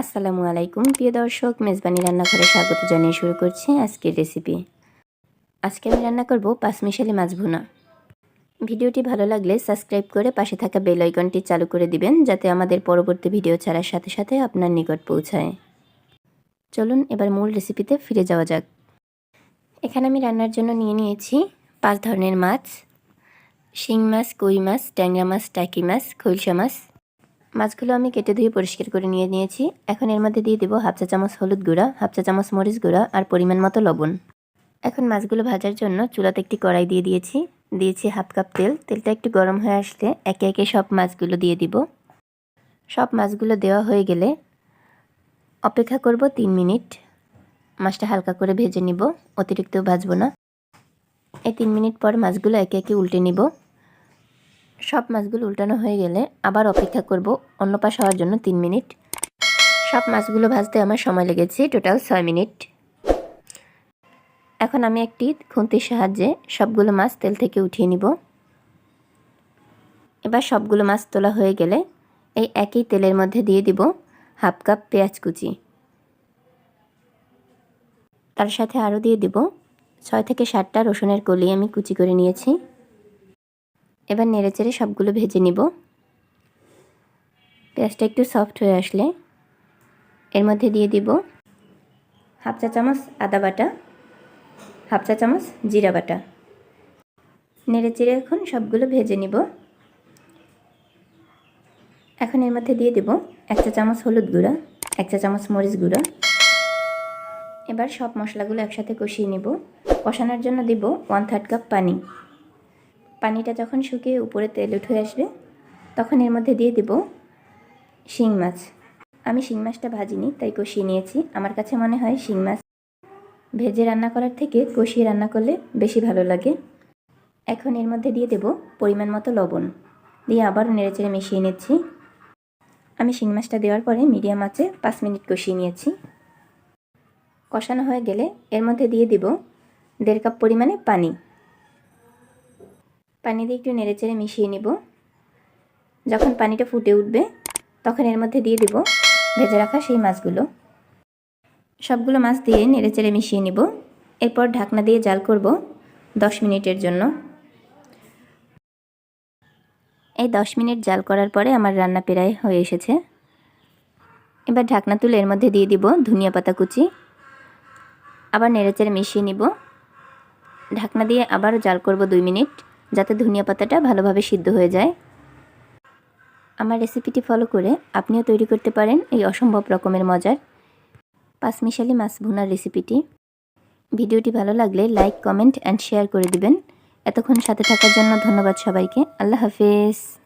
আসসালামু আলাইকুম, প্রিয় দর্শক, মেজবানি রান্নাঘরে স্বাগত জানিয়ে শুরু করছি আজকের রেসিপি। আজকে আমি রান্না করব পাঁচমিশালি মাছ ভুনা। ভিডিওটি ভালো লাগলে সাবস্ক্রাইব করে পাশে থাকা বেল আইকনটি চালু করে দিবেন, যাতে আমাদের পরবর্তী ভিডিও ছাড়ার সাথে সাথে আপনার নিকট পৌঁছায়। চলুন এবার মূল রেসিপিতে ফিরে যাওয়া যাক। এখানে আমি রান্নার জন্য নিয়ে নিয়েছি পাঁচ ধরনের মাছ। শিং মাছ, কই মাছ, ট্যাংরা মাছ, টাকি মাছ, খৈলসা মাছ মাছগুলো আমি কেটে ধুয়ে পরিষ্কার করে নিয়ে নিয়েছি। এখন এর মধ্যে দিয়ে দেবো হাফ চা চামচ হলুদ গুঁড়া, হাফ চা চামচ মরিচ গুঁড়া আর পরিমাণ মতো লবণ। এখন মাছগুলো ভাজার জন্য চুলাতে একটি কড়াই দিয়ে দিয়েছি। দিয়েছি হাফ কাপ তেল। তেলটা একটু গরম হয়ে আসলে একে একে সব মাছগুলো দিয়ে দিব। সব মাছগুলো দেওয়া হয়ে গেলে অপেক্ষা করব তিন মিনিট। মাছটা হালকা করে ভেজে নিব। অতিরিক্ত ভাজবো না। এই তিন মিনিট পর মাছগুলো একে একে উল্টে নিব। সব মাছগুলো উল্টানো হয়ে গেলে আবার অপেক্ষা করব অন্য পাশ হওয়ার জন্য তিন মিনিট। সব মাছগুলো ভাজতে আমার সময় লেগেছে টোটাল ছয় মিনিট। এখন আমি একটি খুন্তির সাহায্যে সবগুলো মাছ তেল থেকে উঠিয়ে নিব। এবার সবগুলো মাছ তোলা হয়ে গেলে এই একই তেলের মধ্যে দিয়ে দিব হাফ কাপ পেঁয়াজ কুচি। তার সাথে আরও দিয়ে দিব ছয় থেকে সাতটা রসুনের কলি আমি কুচি করে নিয়েছি। এবার নেড়েচেড়ে সবগুলো ভেজে নিব। পেঁয়াজটা একটু সফট হয়ে আসলে এর মধ্যে দিয়ে দিব হাফ চা চামচ আদা বাটা, হাফ চা চামচ জিরা বাটা। নেড়েচেড়ে এখন সবগুলো ভেজে নিব। এখন এর মধ্যে দিয়ে দেব এক চা চামচ হলুদ গুঁড়া, এক চা চামচ মরিচ গুঁড়া। এবার সব মশলাগুলো একসাথে কষিয়ে নেব। কষানোর জন্য দিব ওয়ান থার্ড কাপ পানি। পানিটা যখন শুকিয়ে উপরে তেল উঠে আসবে, তখন এর মধ্যে দিয়ে দেব শিং মাছ। আমি শিং মাছটা ভাজিনি, তাই কষিয়ে নিয়েছি। আমার কাছে মনে হয় শিং মাছ ভেজে রান্না করার থেকে কষিয়ে রান্না করলে বেশি ভালো লাগে। এখন এর মধ্যে দিয়ে দেব পরিমাণ মতো লবণ। দিয়ে আবার নেড়েচেড়ে মিশিয়ে নিচ্ছি। আমি শিং মাছটা দেওয়ার পরে মিডিয়াম আঁচে পাঁচ মিনিট কষিয়ে নিয়েছি। কষানো হয়ে গেলে এর মধ্যে দিয়ে দিব দেড় কাপ পরিমাণে পানি। পানি দিয়ে একটু নেড়েচেড়ে মিশিয়ে নিব। যখন পানিটা ফুটে উঠবে, তখন এর মধ্যে দিয়ে দিব ভেজে রাখা সেই মাছগুলো। সবগুলো মাছ দিয়ে নেড়েচেড়ে মিশিয়ে নিব। এরপর ঢাকনা দিয়ে জাল করব দশ মিনিটের জন্য। এই দশ মিনিট জাল করার পরে আমার রান্না প্রায় হয়ে এসেছে। এবার ঢাকনা তুলে এর মধ্যে দিয়ে দিব ধনিয়া পাতা কুচি। আবার নেড়েচেড়ে মিশিয়ে নিব। ঢাকনা দিয়ে আবারও জাল করব দুই মিনিট। যাতে ধনিয়া পাতাটা ভালোভাবে সিদ্ধ হয়ে যায়। আমার রেসিপিটি ফলো করে আপনিও তৈরি করতে পারেন এই অসম্ভব রকমের মজার পাঁচমিশালি মাছ ভুনার রেসিপিটি। ভিডিওটি ভালো লাগলে লাইক, কমেন্ট অ্যান্ড শেয়ার করে দিবেন। এতক্ষণ সাথে থাকার জন্য ধন্যবাদ সবাইকে। আল্লাহ হাফেজ।